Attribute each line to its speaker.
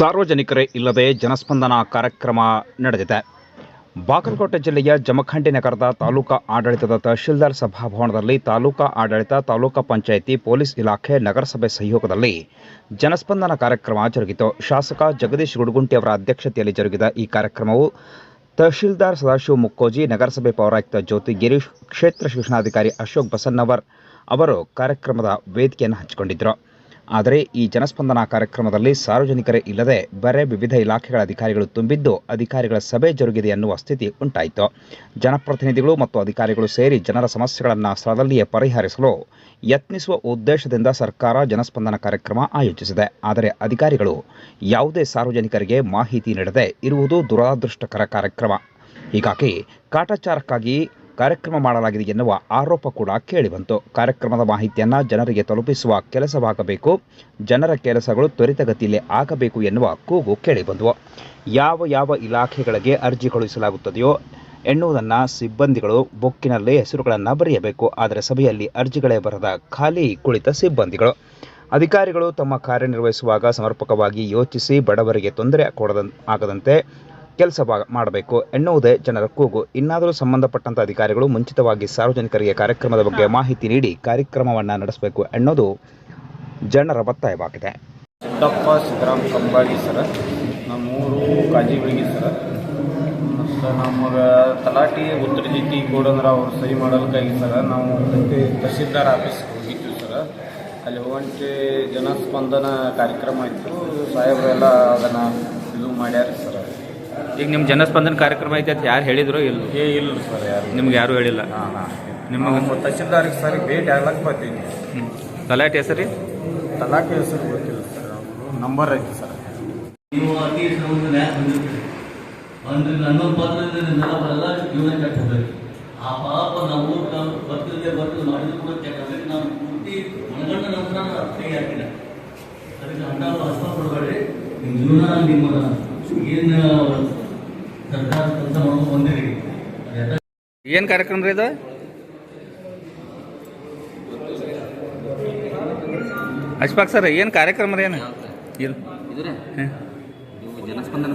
Speaker 1: ಸಾರ್ವಜನಿಕರೇ ಇಲ್ಲದೆ ಜನಸ್ಪಂದನ ಕಾರ್ಯಕ್ರಮ ನಡೆದಿದೆ. ಬಾಗಲಕೋಟೆ ಜಿಲ್ಲೆಯ ಜಮಖಂಡಿ ನಗರದ ತಾಲೂಕಾ ಆಡಳಿತದ ತಹಶೀಲ್ದಾರ್ ಸಭಾಭವನದಲ್ಲಿ ತಾಲೂಕಾ ಆಡಳಿತ, ತಾಲೂಕಾ ಪಂಚಾಯಿತಿ, ಪೊಲೀಸ್ ಇಲಾಖೆ, ನಗರಸಭೆ ಸಹಯೋಗದಲ್ಲಿ ಜನಸ್ಪಂದನ ಕಾರ್ಯಕ್ರಮ ಜರುಗಿತು. ಶಾಸಕ ಜಗದೀಶ್ ಗುಡುಗುಂಟಿ ಅವರ ಅಧ್ಯಕ್ಷತೆಯಲ್ಲಿ ಜರುಗಿದ ಈ ಕಾರ್ಯಕ್ರಮವು ತಹಶೀಲ್ದಾರ್ ಸದಾಶಿವ ಮುಕ್ಕೋಜಿ, ನಗರಸಭೆ ಪೌರಾಯುಕ್ತ ಜ್ಯೋತಿ ಗಿರೀಶ್, ಕ್ಷೇತ್ರ ಶಿಕ್ಷಣಾಧಿಕಾರಿ ಅಶೋಕ್ ಬಸನ್ನವರ್ ಅವರು ಕಾರ್ಯಕ್ರಮದ ವೇದಿಕೆಯನ್ನು ಹಂಚಿಕೊಂಡಿದ್ದರು. ಆದರೆ ಈ ಜನಸ್ಪಂದನ ಕಾರ್ಯಕ್ರಮದಲ್ಲಿ ಸಾರ್ವಜನಿಕರೇ ಇಲ್ಲದೆ ಬರೆ ವಿವಿಧ ಇಲಾಖೆಗಳ ಅಧಿಕಾರಿಗಳು ತುಂಬಿದ್ದು ಅಧಿಕಾರಿಗಳ ಸಭೆ ಜರುಗಿದೆ ಎನ್ನುವ ಸ್ಥಿತಿ ಉಂಟಾಯಿತು. ಜನಪ್ರತಿನಿಧಿಗಳು ಮತ್ತು ಅಧಿಕಾರಿಗಳು ಸೇರಿ ಜನರ ಸಮಸ್ಯೆಗಳನ್ನು ಸ್ಥಳದಲ್ಲಿಯೇ ಪರಿಹರಿಸಲು ಯತ್ನಿಸುವ ಉದ್ದೇಶದಿಂದ ಸರ್ಕಾರ ಜನಸ್ಪಂದನ ಕಾರ್ಯಕ್ರಮ ಆಯೋಜಿಸಿದೆ. ಆದರೆ ಅಧಿಕಾರಿಗಳು ಯಾವುದೇ ಸಾರ್ವಜನಿಕರಿಗೆ ಮಾಹಿತಿ ನೀಡದೆ ಇರುವುದು ದುರದೃಷ್ಟಕರ ಕಾರ್ಯಕ್ರಮ. ಹೀಗಾಗಿ ಕಾಟಾಚಾರಕ್ಕಾಗಿ ಕಾರ್ಯಕ್ರಮ ಮಾಡಲಾಗಿದೆ ಎನ್ನುವ ಆರೋಪ ಕೂಡ ಕೇಳಿಬಂತು. ಕಾರ್ಯಕ್ರಮದ ಮಾಹಿತಿಯನ್ನು ಜನರಿಗೆ ತಲುಪಿಸುವ ಕೆಲಸವಾಗಬೇಕು. ಜನರ ಕೆಲಸಗಳು ತ್ವರಿತಗತಿಯಲ್ಲಿ ಆಗಬೇಕು ಎನ್ನುವ ಕೂಗು ಕೇಳಿಬಂದವು ಯಾವ ಯಾವ ಇಲಾಖೆಗಳಿಗೆ ಅರ್ಜಿ ಕಳುಹಿಸಲಾಗುತ್ತದೆಯೋ ಎನ್ನುವುದನ್ನು ಸಿಬ್ಬಂದಿಗಳು ಬುಕ್ಕಿನಲ್ಲಿ ಹೆಸರುಗಳನ್ನು ಬರೆಯಬೇಕು. ಆದರೆ ಸಭೆಯಲ್ಲಿ ಅರ್ಜಿಗಳೇ ಬರದ ಖಾಲಿ ಕುಳಿತ ಸಿಬ್ಬಂದಿಗಳು. ಅಧಿಕಾರಿಗಳು ತಮ್ಮ ಕಾರ್ಯನಿರ್ವಹಿಸುವಾಗ ಸಮರ್ಪಕವಾಗಿ ಯೋಚಿಸಿ ಬಡವರಿಗೆ ತೊಂದರೆ ಕೊಡದ ಆಗದಂತೆ ಕೆಲಸ ಮಾಡಬೇಕು ಎನ್ನುವುದೇ ಜನರ ಕೂಗು. ಇನ್ನಾದರೂ ಸಂಬಂಧಪಟ್ಟಂತ ಅಧಿಕಾರಿಗಳು ಮುಂಚಿತವಾಗಿ ಸಾರ್ವಜನಿಕರಿಗೆ ಕಾರ್ಯಕ್ರಮದ ಬಗ್ಗೆ ಮಾಹಿತಿ ನೀಡಿ ಕಾರ್ಯಕ್ರಮವನ್ನು ನಡೆಸಬೇಕು ಎನ್ನುವುದು ಜನರ ಒತ್ತಾಯವಾಗಿದೆ.
Speaker 2: ಸಿದ್ದಪ್ಪ ಸಿದ್ದರಾಮ್ ಕಂಬಾಗಿ ಸರ ನಮ್ಮೂರು ಕಾಜಿಬಳಿಗೆ ಸರ. ಮತ್ತು ನಮಗೆ ತಲಾಟಿ ಉತ್ತರ ಜೀತಿ ಕೊಡಂದ್ರೆ ಅವ್ರು ಸಹಿ ಮಾಡೋದಕ್ಕಾಗಿ ಸರ. ನಾವು ತಹಸೀಲ್ದಾರ್ ಆಫೀಸ್ಗೆ ಹೋಗಿದ್ವಿ ಸರ. ಅಲ್ಲಿ ಹೋಗಂಟೆ ಜನಸ್ಪಂದನ ಕಾರ್ಯಕ್ರಮ ಇತ್ತು. ಸಾಹೇಬರೆಲ್ಲ ಅದನ್ನು ಇದು ಮಾಡ್ಯಾರ ಸರ.
Speaker 3: ಈಗ ನಿಮ್ಮ ಜನಸ್ಪಂದನ ಕಾರ್ಯಕ್ರಮ ಐತೆ ಅಂತ ಯಾರು ಹೇಳಿದ್ರು ಇಲ್ಲ
Speaker 2: ಏ ಇಲ್ಲ ಸರ್ ಯಾರು
Speaker 3: ನಿಮ್ಗೆ ಯಾರು ಹೇಳಿಲ್ಲ?
Speaker 2: ಹಾಂ ಹಾಂ
Speaker 3: ನಿಮಗೆ
Speaker 2: ನಿಮ್ಮ ತಹಸೀಲ್ದಾರಿಗೆ ಸರ್ ಭೇಟಿ ಆಗ್ಲಕ್ಕೆ ಬರ್ತೀನಿ
Speaker 3: ತಲಾಟೆ ಹೆಸರಿ?
Speaker 2: ತಲಾಟಿ ಹೆಸರು ಗೊತ್ತಿಲ್ಲ ಸರ್ ಅವ್ರು ನಂಬರ್ ಐತಿ ಸರ್.
Speaker 4: ನೀವು ಅತಿ ಒಂದು ಅಂದ್ರೆ ನನ್ನ ಪಾತ್ರದಿಂದ ನಾವೆಲ್ಲ ಜೀವನ ಕಟ್ಟಬೇಕು ಆ ಪಾಪ ನಾವು ನಾವು ಬರ್ತಿದ್ದೆ ಬರ್ತಿದ್ದು ಮಾಡಿದ್ರು ಕೂಡ ಕೆಟ್ಟಬೇಕು ನಾನು ಪೂರ್ತಿ ಮನಗಂಡ ನಂತರ ಕೈ ಹಾಕಿದೆ ಅದಕ್ಕೆ ಅಂತಾವು ಹಸ್ತ ಕೊಡಬೇಡಿ ನಿಮ್ಮ ಜೀವನ ನಿಮ್ಮ ಏನು ಸರ್ಕಾರ ಕೆಲಸ
Speaker 3: ಏನು ಕಾರ್ಯಕ್ರಮ ರೀ ಇದು? ಅಶ್ಫಾಕ್ ಸರ್ ಏನು ಕಾರ್ಯಕ್ರಮ ರೀ ಏನು?
Speaker 5: ಇದು ಜನಸ್ಪಂದನ